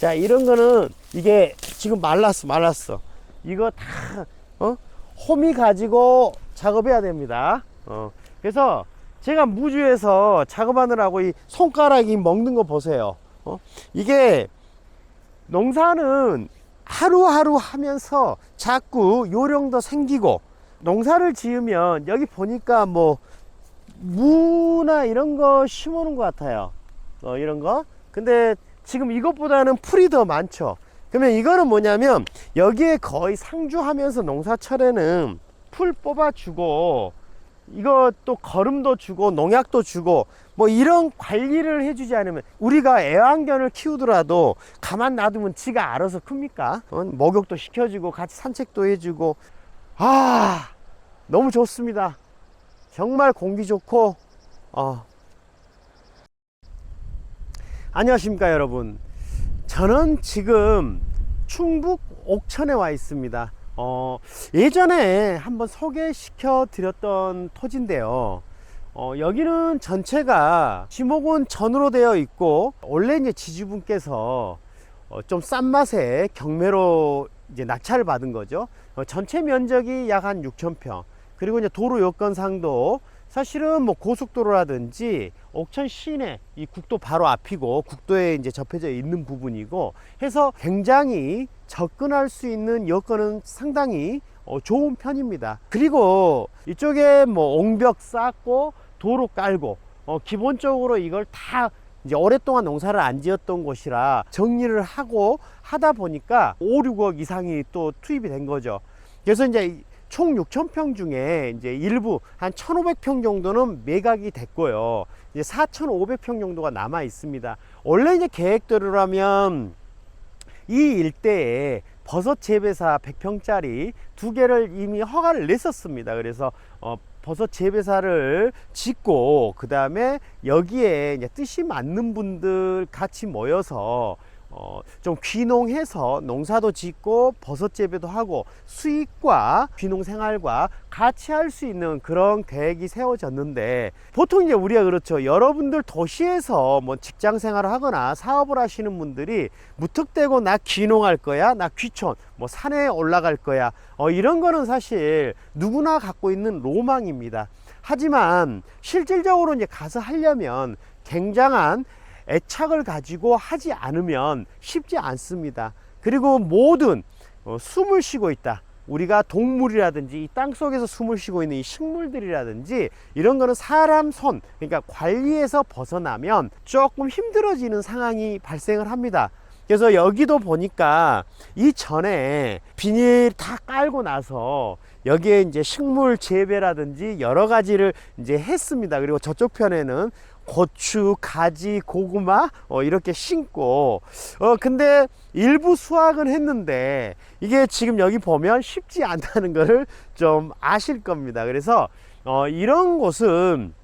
자 이런 거는 이게 지금 말랐어 말랐어 이거 다 어? 호미 가지고 작업해야 됩니다 어. 그래서 제가 무주에서 작업하느라고 이 손가락이 먹는 거 보세요 어? 이게 농사는 하루하루 하면서 자꾸 요령도 생기고 농사를 지으면 여기 보니까 뭐 무나 이런 거 심어놓은 것 같아요 어, 이런 거 근데 지금 이것보다는 풀이 더 많죠 그러면 이거는 뭐냐면 여기에 거의 상주하면서 농사철에는 풀 뽑아주고 또 거름도 주고 농약도 주고 뭐 이런 관리를 해주지 않으면 우리가 애완견을 키우더라도 가만 놔두면 지가 알아서 큽니까? 어, 목욕도 시켜주고 같이 산책도 해주고 아 너무 좋습니다. 정말 공기 좋고 어. 안녕하십니까 여러분 저는 지금 충북 옥천에 와 있습니다 어, 예전에 한번 소개시켜 드렸던 토지인데요 어, 여기는 전체가 지목은 전으로 되어 있고 원래 이제 지주분께서 어, 좀 싼 맛에 경매로 이제 낙찰을 받은 거죠. 어, 전체 면적이 약 한 6천 평. 그리고 이제 도로 여건상도 사실은 뭐 고속도로라든지 옥천 시내 이 국도 바로 앞이고 국도에 이제 접해져 있는 부분이고 해서 굉장히 접근할 수 있는 여건은 상당히 어, 좋은 편입니다. 그리고 이쪽에 뭐 옹벽 쌓고 도로 깔고 어, 기본적으로 이걸 다 이제 오랫동안 농사를 안 지었던 곳이라 정리를 하고 하다 보니까 5, 6억 이상이 또 투입이 된 거죠. 그래서 이제 총 6,000평 중에 이제 일부 한 1,500평 정도는 매각이 됐고요. 이제 4,500평 정도가 남아 있습니다. 원래 이제 계획대로라면 이 일대에 버섯 재배사 100평짜리 두 개를 이미 허가를 냈었습니다. 그래서 어, 버섯 재배사를 짓고 그 다음에 여기에 뜻이 맞는 분들 같이 모여서 어, 좀 귀농해서 농사도 짓고 버섯 재배도 하고 수익과 귀농 생활과 같이 할 수 있는 그런 계획이 세워졌는데 보통 이제 우리가 그렇죠. 여러분들 도시에서 뭐 직장 생활을 하거나 사업을 하시는 분들이 무턱대고 나 귀농할 거야, 나 귀촌, 뭐 산에 올라갈 거야. 어, 이런 거는 사실 누구나 갖고 있는 로망입니다. 하지만 실질적으로 이제 가서 하려면 굉장한 애착을 가지고 하지 않으면 쉽지 않습니다. 그리고 모든 어, 숨을 쉬고 있다. 우리가 동물이라든지 이 땅 속에서 숨을 쉬고 있는 이 식물들이라든지 이런 거는 사람 손, 그러니까 관리에서 벗어나면 조금 힘들어지는 상황이 발생을 합니다. 그래서 여기도 보니까 이전에 비닐 다 깔고 나서 여기에 이제 식물 재배라든지 여러 가지를 이제 했습니다. 그리고 저쪽 편에는 고추, 가지, 고구마 어, 이렇게 심고 어 근데 일부 수확은 했는데 이게 지금 여기 보면 쉽지 않다는 것을 좀 아실 겁니다. 그래서 어 이런 곳은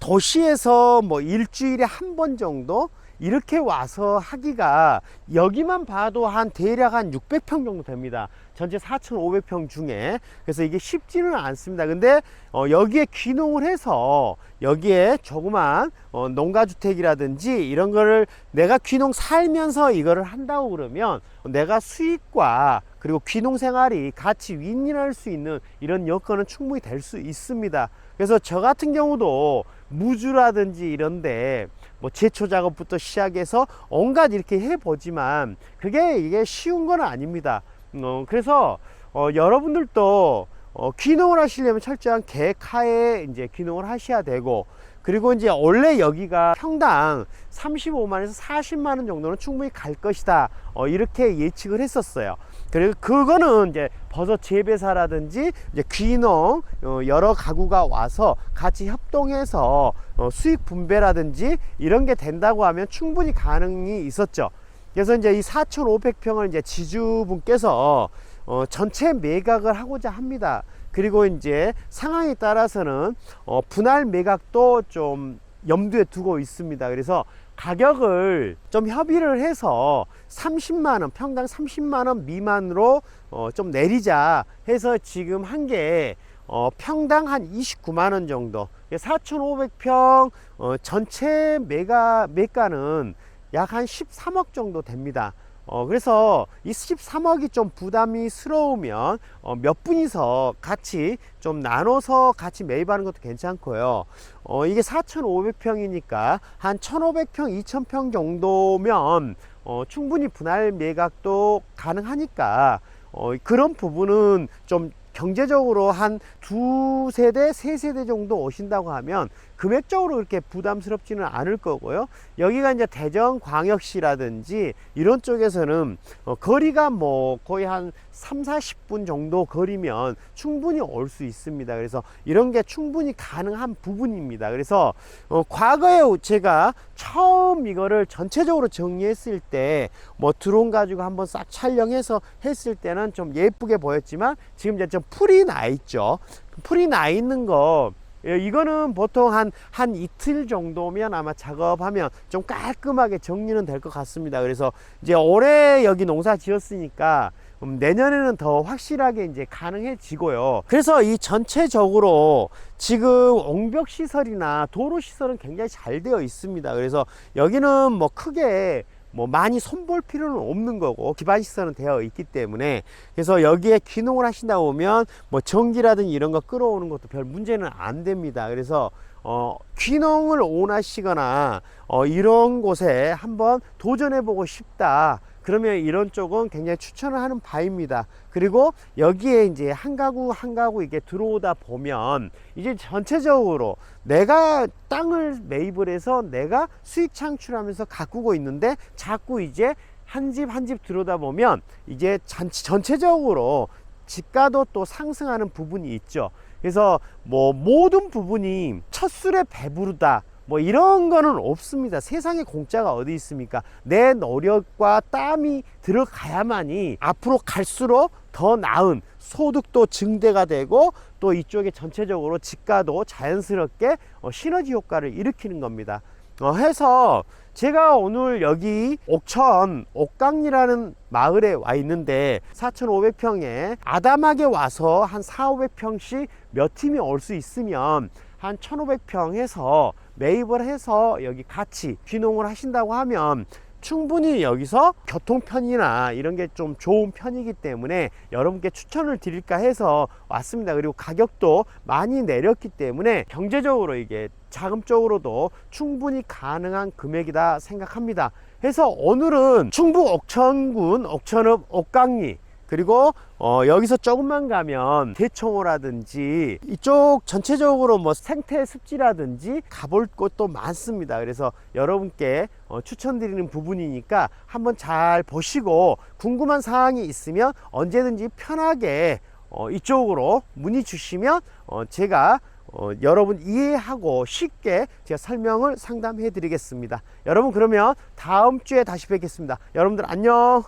도시에서 뭐 일주일에 한 번 정도 이렇게 와서 하기가 여기만 봐도 한 대략 한 600평 정도 됩니다. 전체 4,500평 중에 그래서 이게 쉽지는 않습니다. 근데 어, 여기에 귀농을 해서 여기에 조그만 어, 농가주택이라든지 이런 거를 내가 귀농 살면서 이거를 한다고 그러면 내가 수익과 그리고 귀농 생활이 같이 윈윈할 수 있는 이런 여건은 충분히 될 수 있습니다. 그래서 저 같은 경우도 무주라든지 이런데 뭐 제초 작업부터 시작해서 온갖 이렇게 해보지만 그게 이게 쉬운 건 아닙니다. 어, 그래서 어, 여러분들도 어, 귀농을 하시려면 철저한 계획하에 이제 귀농을 하셔야 되고 그리고 이제 원래 여기가 평당 35만에서 40만 원 정도는 충분히 갈 것이다. 어, 이렇게 예측을 했었어요. 그리고 그거는 이제 버섯 재배사라든지 이제 귀농 어, 여러 가구가 와서 같이 협동해서 어, 수익 분배라든지 이런 게 된다고 하면 충분히 가능이 있었죠. 그래서 이제 이 4,500평을 이제 지주분께서 어, 전체 매각을 하고자 합니다. 그리고 이제 상황에 따라서는 어, 분할 매각도 좀 염두에 두고 있습니다. 그래서 가격을 좀 협의를 해서 30만원, 평당 30만원 미만으로 어, 좀 내리자 해서 지금 한게 어, 평당 한 29만 원 정도. 4,500평 어, 전체 매가 매가는 약 한 13억 정도 됩니다. 어, 그래서 이 13억이 좀 부담이 스러우면 어, 몇 분이서 같이 좀 나눠서 같이 매입하는 것도 괜찮고요. 어, 이게 4,500평이니까 한 1,500평, 2,000평 정도면 어, 충분히 분할 매각도 가능하니까 어, 그런 부분은 좀 경제적으로 한 두 세대, 세 세대 정도 오신다고 하면 금액적으로 그렇게 부담스럽지는 않을 거고요. 여기가 이제 대전 광역시라든지 이런 쪽에서는 어, 거리가 뭐 거의 한 3, 40분 정도 거리면 충분히 올 수 있습니다. 그래서 이런 게 충분히 가능한 부분입니다. 그래서 어, 과거에 제가 처음 이거를 전체적으로 정리했을 때 뭐 드론 가지고 한번 싹 촬영해서 했을 때는 좀 예쁘게 보였지만 지금 이제 좀 풀이 나 있죠. 풀이 나 있는 거 예, 이거는 보통 한, 한 이틀 정도면 아마 작업하면 좀 깔끔하게 정리는 될 것 같습니다. 그래서 이제 올해 여기 농사 지었으니까 음, 내년에는 더 확실하게 이제 가능해지고요. 그래서 이 전체적으로 지금 옹벽 시설이나 도로 시설은 굉장히 잘 되어 있습니다. 그래서 여기는 뭐 크게 뭐 많이 손볼 필요는 없는 거고 기반 시설은 되어 있기 때문에 그래서 여기에 귀농을 하신다 보면 뭐 전기라든지 이런 거 끌어오는 것도 별 문제는 안 됩니다. 그래서 어, 귀농을 원하시거나 어, 이런 곳에 한번 도전해 보고 싶다. 그러면 이런 쪽은 굉장히 추천을 하는 바입니다. 그리고 여기에 이제 한 가구 한 가구 이게 들어오다 보면 이제 전체적으로 내가 땅을 매입을 해서 내가 수익 창출하면서 가꾸고 있는데 자꾸 이제 한 집 한 집 들어오다 보면 이제 전체- 전체적으로 집가도 또 상승하는 부분이 있죠. 그래서 뭐 모든 부분이 첫 술에 배부르다. 뭐 이런 거는 없습니다. 세상에 공짜가 어디 있습니까? 내 노력과 땀이 들어가야만이 앞으로 갈수록 더 나은 소득도 증대가 되고 또 이쪽에 전체적으로 집가도 자연스럽게 어, 시너지 효과를 일으키는 겁니다. 어, 해서 제가 오늘 여기 옥천 옥강리라는 마을에 와 있는데 4,500평에 아담하게 와서 한 4, 500평씩 몇 팀이 올 수 있으면 한 1,500평 해서 매입을 해서 여기 같이 귀농을 하신다고 하면 충분히 여기서 교통편이나 이런 게 좀 좋은 편이기 때문에 여러분께 추천을 드릴까 해서 왔습니다. 그리고 가격도 많이 내렸기 때문에 경제적으로 이게 자금적으로도 충분히 가능한 금액이다 생각합니다. 해서 오늘은 충북 옥천군 옥천읍 옥강리 그리고 어, 여기서 조금만 가면 대청호라든지 이쪽 전체적으로 뭐 생태 습지라든지 가볼 곳도 많습니다. 그래서 여러분께 어, 추천드리는 부분이니까 한번 잘 보시고 궁금한 사항이 있으면 언제든지 편하게 어, 이쪽으로 문의 주시면 어, 제가 어, 여러분 이해하고 쉽게 제가 설명을 상담해 드리겠습니다. 여러분 그러면 다음 주에 다시 뵙겠습니다. 여러분들 안녕.